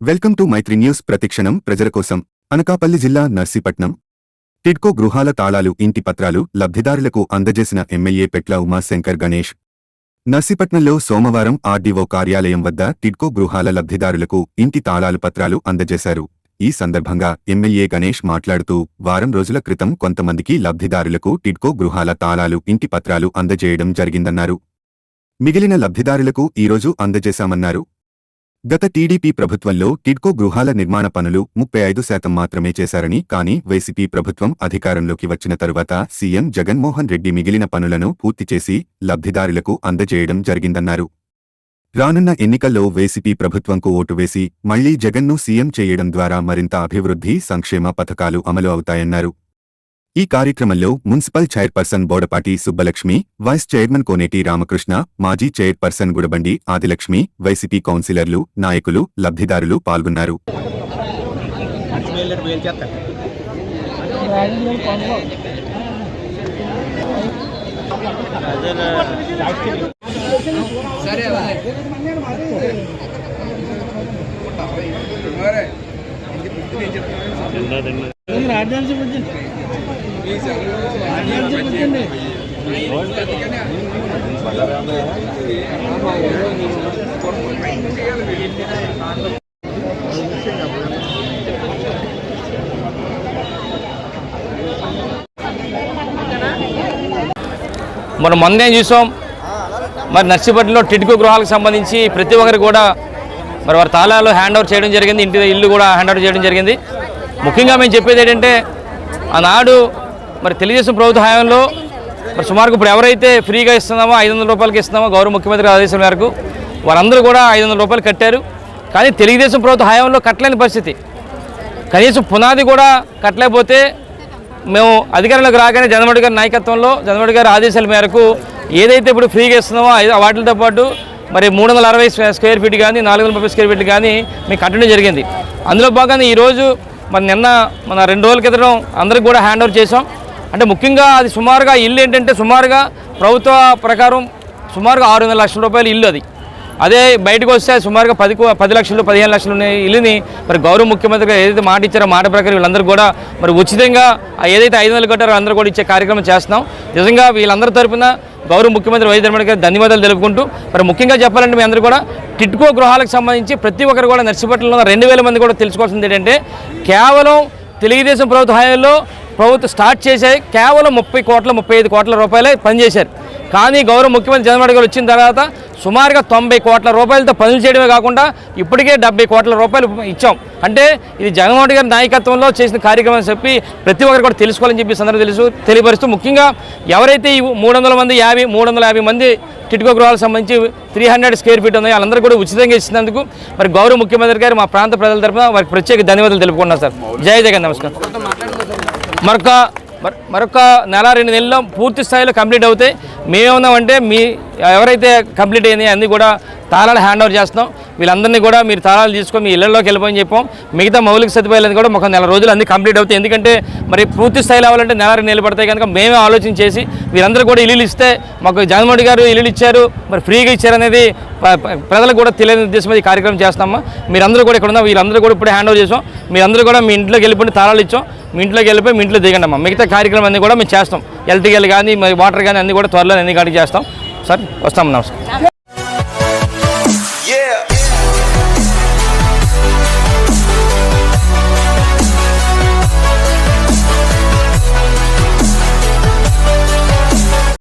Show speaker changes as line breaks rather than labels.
Welcome to Mythri news ప్రతిక్షణం ప్రజల కోసం. అనకాపల్లి జిల్లా నర్సీపట్నం. టిడ్కో గృహాల తాళాలు ఇంటి పత్రాలు లబ్ధిదారులకు అందజేసిన ఎమ్మెల్యే పెట్ల ఉమాశంకర్ గణేష్. నర్సీపట్నంలో సోమవారం ఆర్డీఓ కార్యాలయం వద్ద టిడ్కో గృహాల లబ్ధిదారులకు ఇంటి తాళాలు పత్రాలు అందజేశారు. ఈ సందర్భంగా ఎమ్మెల్యే గణేష్ మాట్లాడుతూ వారం రోజుల క్రితం కొంతమందికి లబ్ధిదారులకు టిడ్కో గృహాల తాళాలు ఇంటి పత్రాలు అందజేయడం జరిగిందన్నారు. మిగిలిన లబ్ధిదారులకు ఈరోజు అందజేశామన్నారు. గత టీడీపీ ప్రభుత్వంలో టిడ్కో గృహాల నిర్మాణ పనులు ముప్పై ఐదు శాతం మాత్రమే చేశారని కానీ వైసీపీ ప్రభుత్వం అధికారంలోకి వచ్చిన తరువాత సీఎం జగన్మోహన్ రెడ్డి మిగిలిన పనులను పూర్తి చేసి లబ్ధిదారులకు అందజేయడం జరిగిందన్నారు. రానున్న ఎన్నికల్లో వైసీపీ ప్రభుత్వంకు ఓటు వేసి మళ్ళీ జగన్ను సీఎం చేయడం ద్వారా మరింత అభివృద్ధి సంక్షేమ పథకాలు అమలు అవుతాయన్నారు. ఈ కార్యక్రమంలో municipal chairperson Bodapati Subbalakshmi vice chairman Koneti Ramakrishna మాజీ చైర్పర్సన్ గుడబండి ఆదిలక్ష్మి వైసీపీ కౌన్సిలర్లు నాయకులు లబ్ధిదారులు పాల్గొన్నారు.
మేలు మనం మొన్నే చూసాం. మరి నర్సీపట్నంలో టిడ్కో గృహాలకు సంబంధించి ప్రతి ఒక్కరికి కూడా మరి వారి తాళాలు హ్యాండ్ ఓవర్ చేయడం జరిగింది ఇంటి ఇల్లు కూడా హ్యాండ్ ఓవర్ చేయడం జరిగింది. ముఖ్యంగా మేము చెప్పేది ఏంటంటే ఆనాడు మరి తెలుగుదేశం ప్రభుత్వ హయాంలో మరి సుమారుగా ఇప్పుడు ఎవరైతే ఫ్రీగా ఇస్తున్నామో ఐదు వందల రూపాయలకి ఇస్తున్నామో గౌరవ ముఖ్యమంత్రి ఆదేశం మేరకు వారందరూ కూడా ఐదు వందల రూపాయలు కట్టారు. కానీ తెలుగుదేశం ప్రభుత్వ హయాంలో కట్టలేని పరిస్థితి. కనీసం పునాది కూడా కట్టలేకపోతే మేము అధికారంలోకి రాగానే జగన్మోహన్ గారి నాయకత్వంలో జగన్మోహన్ గారి ఆదేశాల మేరకు ఏదైతే ఇప్పుడు ఫ్రీగా ఇస్తున్నామో వాటితో పాటు మరి మూడు వందల అరవై స్క్వేర్ ఫీట్ కానీ నాలుగు వందల ముప్పై స్క్వేర్ ఫీట్ కానీ మీకు కట్టడం జరిగింది. అందులో భాగంగా ఈరోజు మరి నిన్న మన రెండు రోజుల క్రితం అందరికి కూడా హ్యాండ్ ఓవర్ చేసాం అంటే ముఖ్యంగా అది సుమారుగా ఇల్లు ఏంటంటే సుమారుగా ప్రభుత్వ ప్రకారం సుమారుగా ఆరు వందల లక్షల రూపాయలు ఇల్లు అది. అదే బయటకు వస్తే సుమారుగా పది పది లక్షలు పదిహేను లక్షలు ఉన్నాయి ఇల్లుని మరి గౌరవ ముఖ్యమంత్రి గారు ఏదైతే మాట ఇచ్చారో మాట ప్రకారం వీళ్ళందరూ కూడా మరి ఉచితంగా ఏదైతే ఐదు వందలు కట్టారో అందరూ కూడా ఇచ్చే కార్యక్రమం చేస్తున్నాం. నిజంగా వీళ్ళందరి తరపున గౌరవ ముఖ్యమంత్రి వైద్య ధర్మడి గారు ధన్యవాదాలు తెలుపుకుంటూ మరి ముఖ్యంగా చెప్పాలంటే మీ అందరూ కూడా టిట్కో గృహాలకు సంబంధించి ప్రతి ఒక్కరు కూడా నర్సిపట్నంలో రెండు వేల మంది కూడా తెలుసుకోవాల్సింది ఏంటంటే కేవలం తెలుగుదేశం ప్రభుత్వ హయాంలో ప్రభుత్వం స్టార్ట్ చేసే కేవలం ముప్పై కోట్ల ముప్పై ఐదు కోట్ల రూపాయలే పనిచేశారు. కానీ గౌరవ ముఖ్యమంత్రి జగన్మోహన్ గారు వచ్చిన తర్వాత సుమారుగా తొంభై కోట్ల రూపాయలతో పనులు చేయడమే కాకుండా ఇప్పటికే డెబ్బై కోట్ల రూపాయలు ఇచ్చాం. అంటే ఇది జగన్మోహన్ గారి నాయకత్వంలో చేసిన కార్యక్రమం చెప్పి ప్రతి ఒక్కరు కూడా తెలుసుకోవాలని చెప్పి సందర్భం తెలుసు తెలియపరుస్తూ ముఖ్యంగా ఎవరైతే ఈ మూడు మంది యాభై మూడు వందల యాభై మంది టిట్కో గృహాలకు సంబంధించి త్రీ హండ్రెడ్ స్క్వేర్ ఫీట్ ఉన్నాయి వాళ్ళందరూ కూడా ఉచితంగా ఇచ్చినందుకు మరి గౌరవ ముఖ్యమంత్రి గారు మా ప్రాంత ప్రజల తరఫున వారికి ప్రత్యేక ధన్యవాదాలు తెలుపుకున్నాను సార్. జై జగన్ నమస్కారం. మరొక మరొక నెల రెండు నెలల్లో పూర్తి స్థాయిలో కంప్లీట్ అవుతాయి. మేమేమన్నామంటే మీ ఎవరైతే కంప్లీట్ అయింది అన్నీ కూడా తాళాలు హ్యాండ్ ఓవర్ చేస్తున్నాం. వీళ్ళందరినీ కూడా మీరు తాళాలు తీసుకొని మీ ఇళ్ళలోకి వెళ్ళిపోయి చెప్పాం. మిగతా మౌలిక సదుపాయాలు కూడా ఒక నెల రోజులు అన్ని కంప్లీట్ అవుతాయి. ఎందుకంటే మరి పూర్తి స్థాయిలో అవ్వాలంటే నెల రెండు నెలలు పడతాయి కనుక మేమే ఆలోచన చేసి వీరందరూ కూడా ఇల్లు ఇస్తే మాకు జగన్మోహన్ గారు ఇల్లు ఇచ్చారు. మరి ఫ్రీగా ఇచ్చారు అనేది ప్రజలకు కూడా తెలియని ఉద్దేశం ఈ కార్యక్రమం చేస్తామా మీరందరూ కూడా ఇక్కడ ఉన్న వీళ్ళందరూ కూడా ఇప్పుడు హ్యాండ్ ఓవర్ చేసాం. మీరందరూ కూడా మీ ఇంట్లోకి వెళ్ళిపోయి తాళాలు ఇచ్చాం. మీ ఇంట్లోకి వెళ్ళిపోయి మీ ఇంట్లో దిగండి అమ్మ. మిగతా కార్యక్రమం అన్నీ కూడా మేము చేస్తాం. ఎలక్ట్రికల్ కానీ మరి వాటర్ కానీ అన్నీ కూడా త్వరలో అన్ని కాడికి చేస్తాం. సార్ వస్తాం. నమస్కారం.